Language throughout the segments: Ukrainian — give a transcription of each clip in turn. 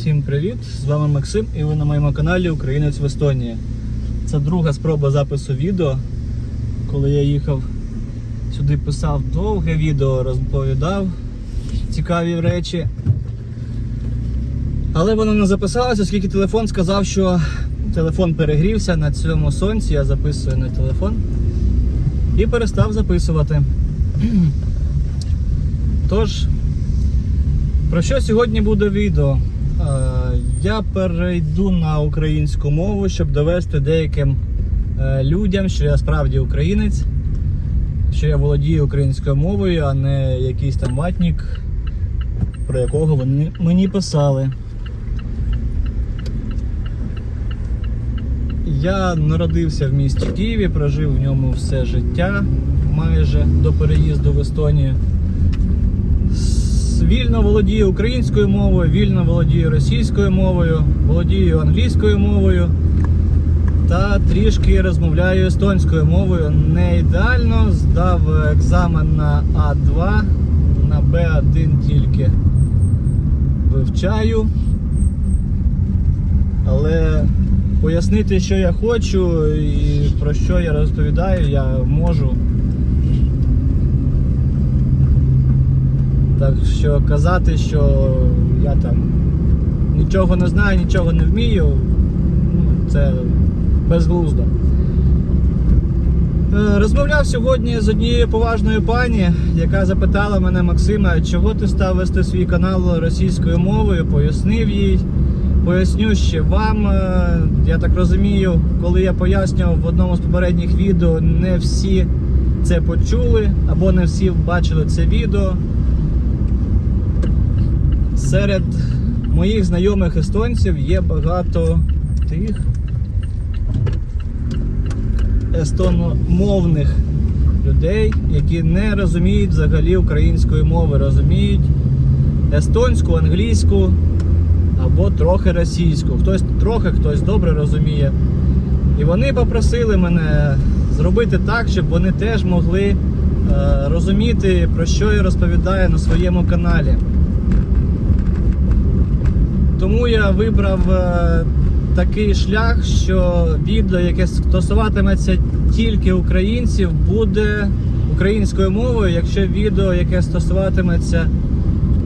Всім привіт! З вами Максим і ви на моєму каналі Українець в Естонії. Це друга спроба запису відео. Коли я їхав сюди, писав довге відео, розповідав цікаві речі. Але воно не записалося, оскільки телефон сказав, що телефон перегрівся на цьому сонці, я записую на телефон і перестав записувати. Тож, про що сьогодні буде відео? Е, Я перейду на українську мову, щоб довести деяким е, людям, що я справді українець, що я володію українською мовою, а не якийсь там ватнік, про якого вони мені писали. Я народився в місті Києві, прожив в ньому все життя майже до переїзду в Естонію. Вільно володію українською мовою, вільно володію російською мовою, володію англійською мовою та трішки розмовляю естонською мовою. Не ідеально здав екзамен на А2, на Б1 тільки вивчаю. Але пояснити, що я хочу і про що я розповідаю, я можу. Так що казати, що я там нічого не знаю, нічого не вмію, ну, це безглуздо. Е, Розмовляв сьогодні з однією поважною пані, яка запитала мене Максима, чого ти став вести свій канал російською мовою, пояснив їй. Поясню ще вам. Е, Я так розумію, коли я пояснював в одному з попередніх відео, не всі це почули або не всі бачили це відео. Серед моїх знайомих естонців є багато тих естономовних людей, які не розуміють взагалі української мови, розуміють естонську, англійську або трохи російську. Хтось трохи, хтось добре розуміє. І вони попросили мене зробити так, щоб вони теж могли е, розуміти, про що я розповідаю на своєму каналі. Тому я вибрав е, такий шлях, що відео, яке стосуватиметься тільки українців, буде українською мовою. Якщо відео, яке стосуватиметься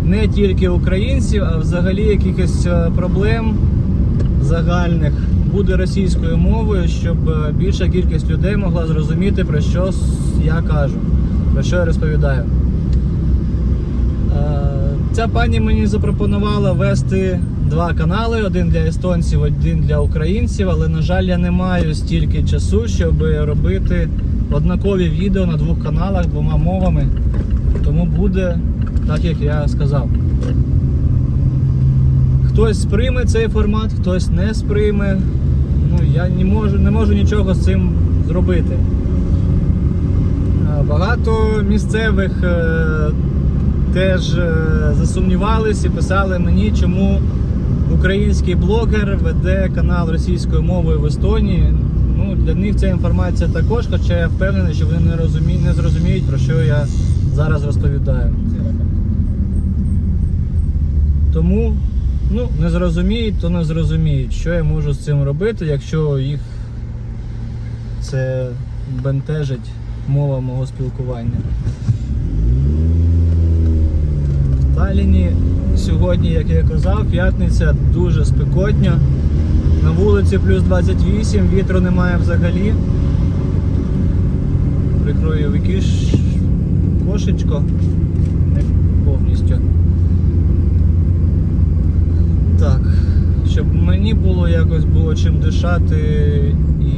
не тільки українців, а взагалі якихось е, проблем загальних, буде російською мовою, щоб е, більша кількість людей могла зрозуміти, про що я кажу, про що я розповідаю. Ця пані мені запропонувала вести два канали: один для естонців, один для українців. Але, на жаль, я не маю стільки часу, щоб робити однакові відео на двох каналах двома мовами. Тому буде так, як я сказав. Хтось сприйме цей формат, хтось не сприйме. Ну, я не можу, не можу нічого з цим зробити. Багато місцевих е, теж е, засумнівались і писали мені, чому український блогер веде канал російською мовою в Естонії. Ну, для них ця інформація також, хоча я впевнений, що вони не, розумі... не зрозуміють, про що я зараз розповідаю. Тому, ну, не зрозуміють, то не зрозуміють, що я можу з цим робити, якщо їх це бентежить мова мого спілкування. Талліні сьогодні, як я казав, п'ятниця дуже спекотня. На вулиці плюс 28, вітру немає взагалі. Прикрою вікіш кошечко. Не повністю. Так, щоб мені було якось було чим дишати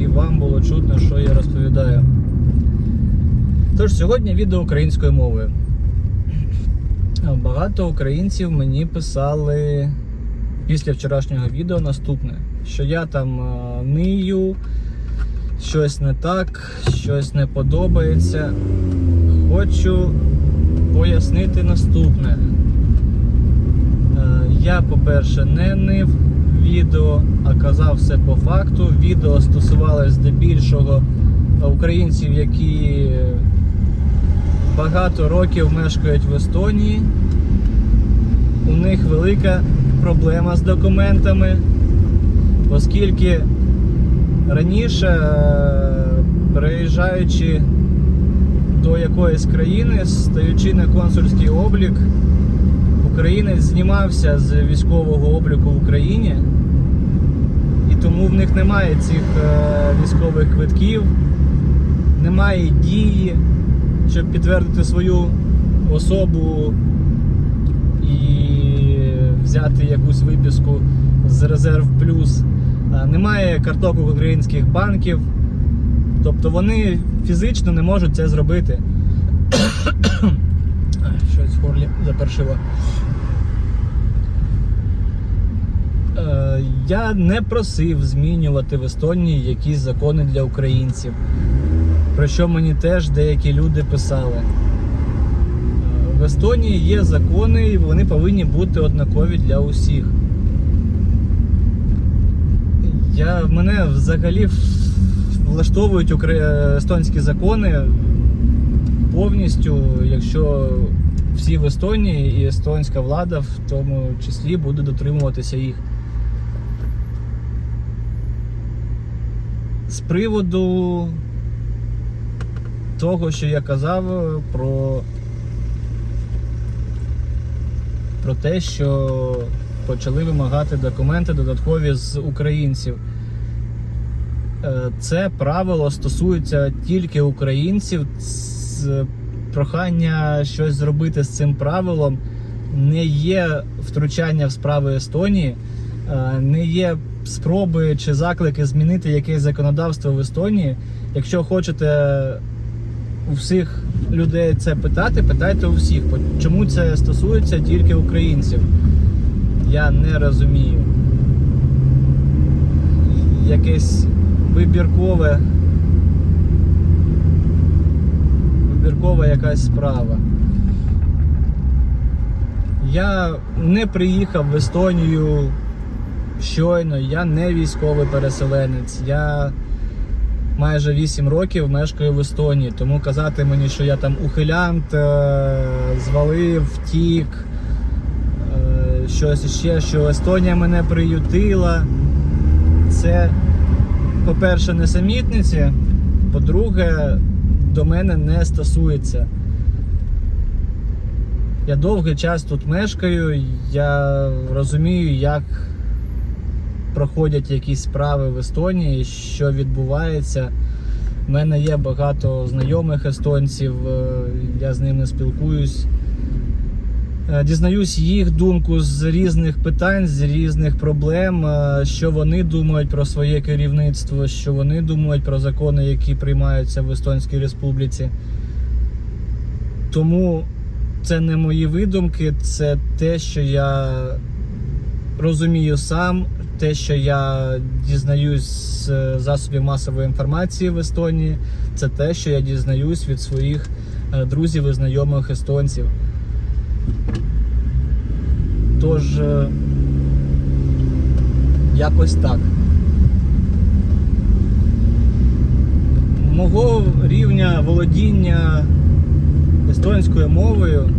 і вам було чутно, що я розповідаю. Тож сьогодні відео українською мовою. Багато українців мені писали після вчорашнього відео наступне, що я там е, нию, щось не так, щось не подобається. Хочу пояснити наступне. Е, Я, по-перше, не нив відео, а казав все по факту. Відео стосувалось здебільшого українців, які багато років мешкають в Естонії. У них велика проблема з документами, оскільки раніше, е, переїжджаючи до якоїсь країни, стаючи на консульський облік, українець знімався з військового обліку в Україні, і тому в них немає цих е, військових квитків, немає дії, щоб підтвердити свою особу і взяти якусь виписку з резерв плюс. Немає карток українських банків. Тобто вони фізично не можуть це зробити. Щось в горлі запершило. Е, Я не просив змінювати в Естонії якісь закони для українців. Про що мені теж деякі люди писали. Е, В Естонії є закони, і вони повинні бути однакові для усіх. Я, мене взагалі влаштовують укра- естонські закони повністю, якщо всі в Естонії і естонська влада в тому числі буде дотримуватися їх. З приводу того, що я казав про, про те, що почали вимагати документи додаткові з українців. Е, Це правило стосується тільки українців. Прохання щось зробити з цим правилом не є втручання в справи Естонії, е, не є спроби чи заклики змінити якесь законодавство в Естонії. Якщо хочете у всіх людей це питати, питайте у всіх. Чому це стосується тільки українців? Я не розумію. Якесь вибіркове. Вибіркова якась справа. Я не приїхав в Естонію щойно, я не військовий переселенець. Я майже 8 років мешкаю в Естонії, тому казати мені, що я там ухилянт, е, звалив, втік, е, щось ще, що Естонія мене приютила. Це, по-перше, несамітниці, по-друге, до мене не стосується. Я довгий час тут мешкаю, я розумію, як проходять якісь справи в Естонії, що відбувається. У мене є багато знайомих естонців, е, я з ними спілкуюсь. Е, Дізнаюсь їх думку з різних питань, з різних проблем, е, що вони думають про своє керівництво, що вони думають про закони, які приймаються в Естонській Республіці. Тому це не мої видумки, це те, що я розумію сам, те, що я дізнаюсь з е, засобів масової інформації в Естонії, це те, що я дізнаюсь від своїх е, друзів і знайомих естонців. Тож, е, якось так. Мого рівня володіння естонською мовою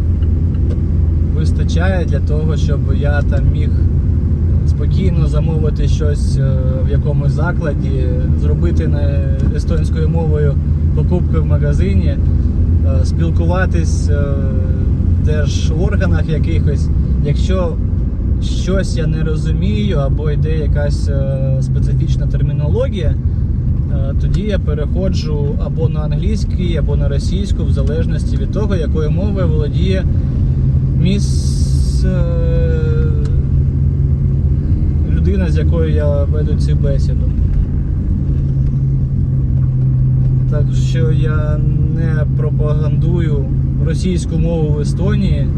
вистачає для того, щоб я там міг спокійно замовити щось е, в якомусь закладі, зробити на естонською мовою покупки в магазині, е, спілкуватись е, в держорганах якихось. Якщо щось я не розумію або йде якась специфічна термінологія, тоді я переходжу або на англійський, або на російську, в залежності від того, якою мовою володіє міс е, людина, з якою я веду цю бесіду. Так що я не пропагандую російську мову в Естонії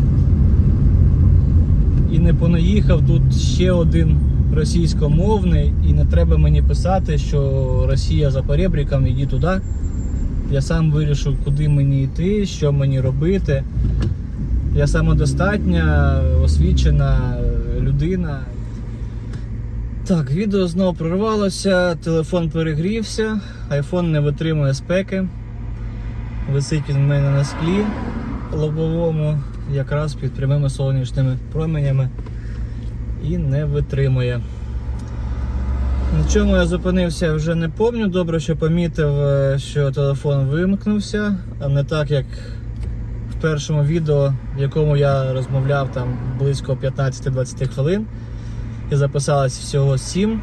і не понаїхав тут ще один російськомовний, і не треба мені писати, що Росія за поребриком, іди туди. Я сам вирішу, куди мені йти, що мені робити. Я самодостатня, освічена людина. Так, відео знову прорвалося, телефон перегрівся, айфон не витримує спеки. Висить він в мене на склі лобовому, якраз під прямими сонячними променями. і не витримує. На чому я зупинився, вже не пам'ятаю. Добре, що помітив, е, що телефон вимкнувся, а не так, як в першому відео, в якому я розмовляв там близько 15-20 хвилин. І записалось всього 7.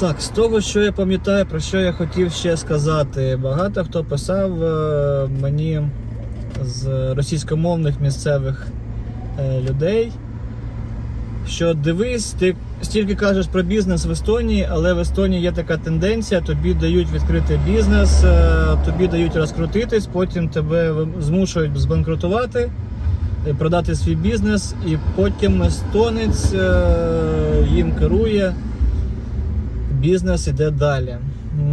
Так, з того, що я пам'ятаю, про що я хотів ще сказати. Багато хто писав е, мені з російськомовних місцевих е, людей, що дивись, ти стільки кажеш про бізнес в Естонії, але в Естонії є така тенденція, тобі дають відкрити бізнес, е, тобі дають розкрутитись, потім тебе змушують збанкрутувати, продати свій бізнес, і потім естонець е, їм керує бізнес іде далі.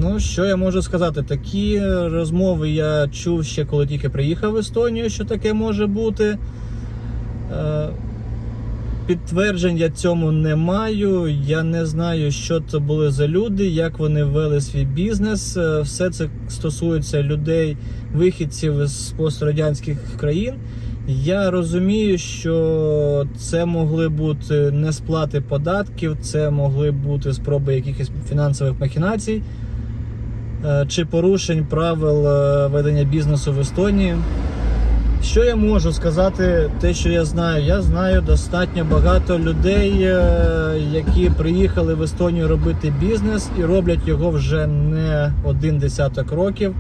Ну, що я можу сказати? Такі розмови я чув ще коли тільки приїхав в Естонію, що таке може бути. Е, Підтверджень я цьому не маю. Я не знаю, що це були за люди, як вони вели свій бізнес. Е, Все це стосується людей, вихідців з пострадянських країн. Я розумію, що це могли бути несплати податків, це могли бути спроби якихось фінансових махінацій е, чи порушень правил е, ведення бізнесу в Естонії. Що я можу сказати, те, що я знаю? Я знаю достатньо багато людей, е, які приїхали в Естонію робити бізнес і роблять його вже не один десяток років.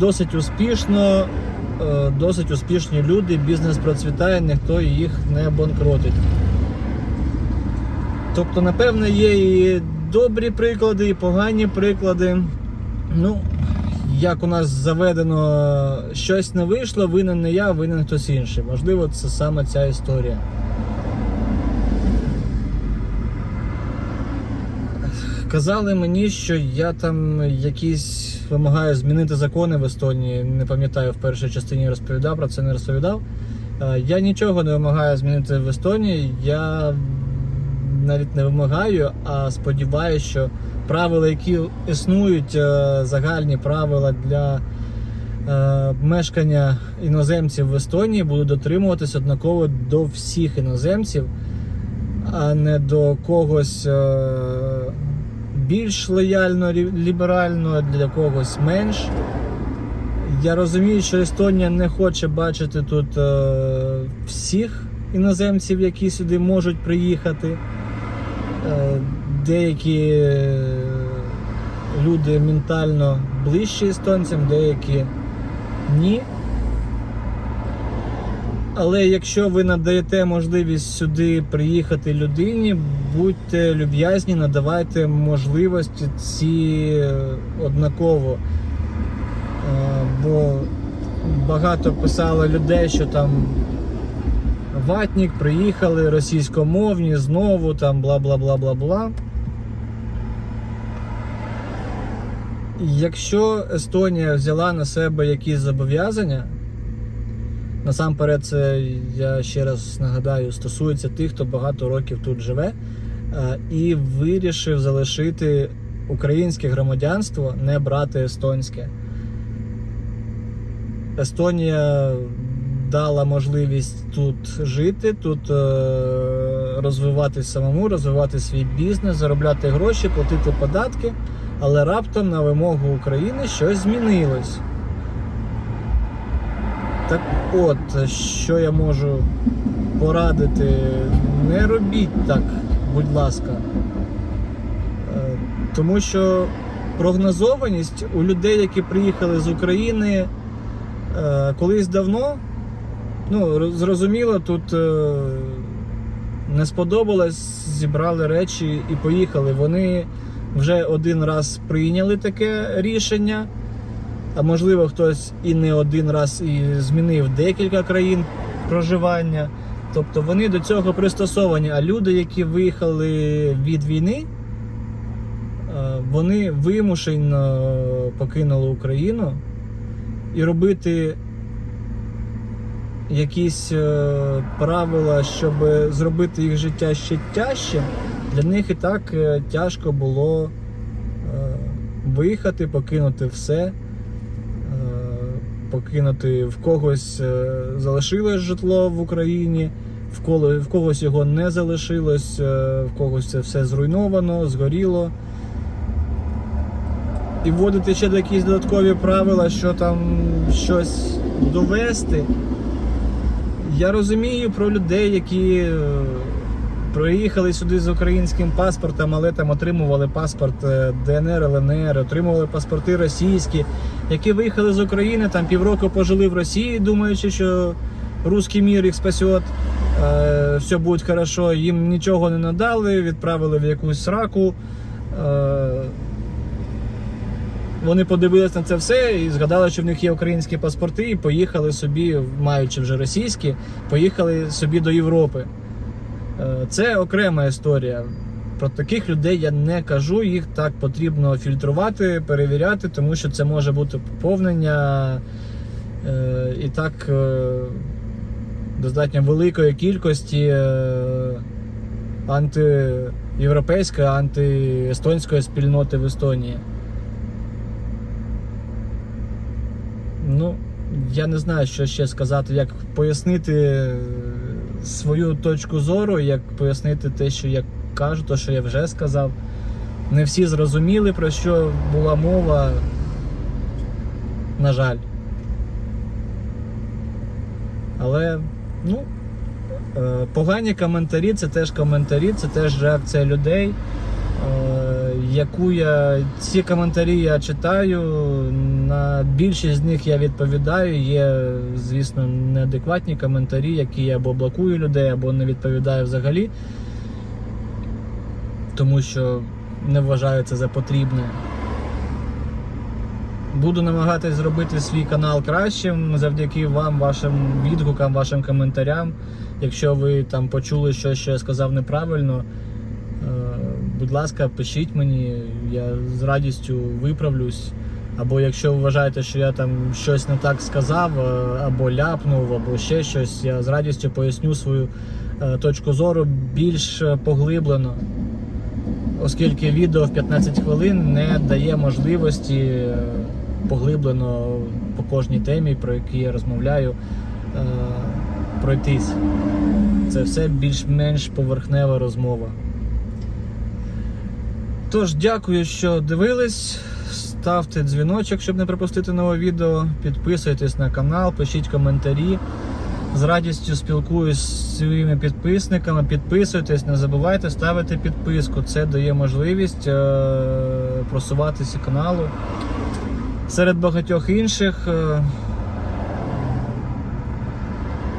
Досить успішно, досить успішні люди, бізнес процвітає, ніхто їх не банкротить. Тобто, напевно, є і добрі приклади, і погані приклади. Ну, як у нас заведено, щось не вийшло, винен не я, винен хтось інший. Можливо, це саме ця історія. Казали мені, що я там якісь вимагаю змінити закони в Естонії. Не пам'ятаю, в першій частині розповідав про це, не розповідав. Е, Я нічого не вимагаю змінити в Естонії. Я навіть не вимагаю, а сподіваюся, що правила, які існують, е, загальні правила для е, мешкання іноземців в Естонії, будуть дотримуватись однаково до всіх іноземців, а не до когось більш лояльно, лі- ліберально, для когось менш. Я розумію, що Естонія не хоче бачити тут е, всіх іноземців, які сюди можуть приїхати. Е, Деякі е, люди ментально ближчі естонцям, деякі ні. Але якщо ви надаєте можливість сюди приїхати людині, будьте люб'язні, надавайте можливості ці е, однаково. Е, Бо багато писало людей, що там ватник, приїхали російськомовні, знову там бла бла бла бла бла. Якщо Естонія взяла на себе якісь зобов'язання, насамперед, це я ще раз нагадаю, стосується тих, хто багато років тут живе, е, і вирішив залишити українське громадянство, не брати естонське. Естонія дала можливість тут жити, тут е, розвиватись самому, розвивати свій бізнес, заробляти гроші, платити податки, але раптом на вимогу України щось змінилось. Так от, що я можу порадити, не робіть так, будь ласка. Е, Тому що прогнозованість у людей, які приїхали з України е, колись давно, ну, зрозуміло, тут е, не сподобалось, зібрали речі і поїхали. Вони вже один раз прийняли таке рішення, а можливо, хтось і не один раз і змінив декілька країн проживання. Тобто вони до цього пристосовані. А люди, які виїхали від війни, е, вони вимушено покинули Україну і робити якісь е, правила, щоб зробити їх життя ще тяжче, для них і так е, тяжко було виїхати, покинути все, покинути в когось е, залишилось житло в Україні, в, коло, в когось його не залишилось, е, в когось це все зруйновано, згоріло. І вводити ще якісь додаткові правила, що там щось довести. Я розумію про людей, які е, приїхали сюди з українським паспортом, але там отримували паспорт е, ДНР, ЛНР, отримували паспорти російські, які виїхали з України, там півроку пожили в Росії, думаючи, що русський мір їх спасет, е, все буде хорошо. Їм нічого не надали, відправили в якусь сраку. Е, вони подивились на це все і згадали, що в них є українські паспорти, і поїхали собі, маючи вже російські, поїхали собі до Європи. Е, Це окрема історія. Про таких людей я не кажу, їх так потрібно фільтрувати, перевіряти, тому що це може бути поповнення е, і так е, достатньо великої кількості е, антиєвропейської, антиестонської спільноти в Естонії. Ну, я не знаю, що ще сказати, як пояснити свою точку зору, як пояснити те, що я кажу, те, що я вже сказав. Не всі зрозуміли, про що була мова. На жаль. Але, ну, е, погані коментарі це теж коментарі, це теж реакція людей. Яку я ці коментарі я читаю, на більшість з них я відповідаю. Є, звісно, неадекватні коментарі, які я або блокую людей, або не відповідаю взагалі, тому що не вважаю це за потрібне. Буду намагатись зробити свій канал кращим завдяки вам, вашим відгукам, вашим коментарям. Якщо ви там почули щось, що я сказав неправильно, е, будь ласка, пишіть мені, я з радістю виправлюсь. Або якщо вважаєте, що я там щось не так сказав, е, або ляпнув, або ще щось, я з радістю поясню свою е, точку зору більш е, поглиблено оскільки відео в 15 хвилин не дає можливості поглиблено по кожній темі, про які я розмовляю, пройтись. Це все більш-менш поверхнева розмова. Тож, дякую, що дивились. Ставте дзвіночок, щоб не пропустити нове відео. Підписуйтесь на канал, пишіть коментарі. З радістю спілкуюсь з своїми підписниками. Підписуйтесь, не забувайте ставити підписку. Це дає можливість е- просуватися каналу. Серед багатьох інших. Е-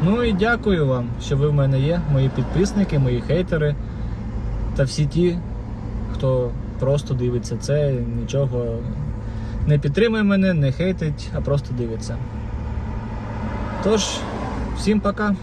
ну і дякую вам, що ви в мене є, мої підписники, мої хейтери та всі ті, хто просто дивиться це, нічого не підтримує мене, не хейтить, а просто дивиться. Тож, всім пока.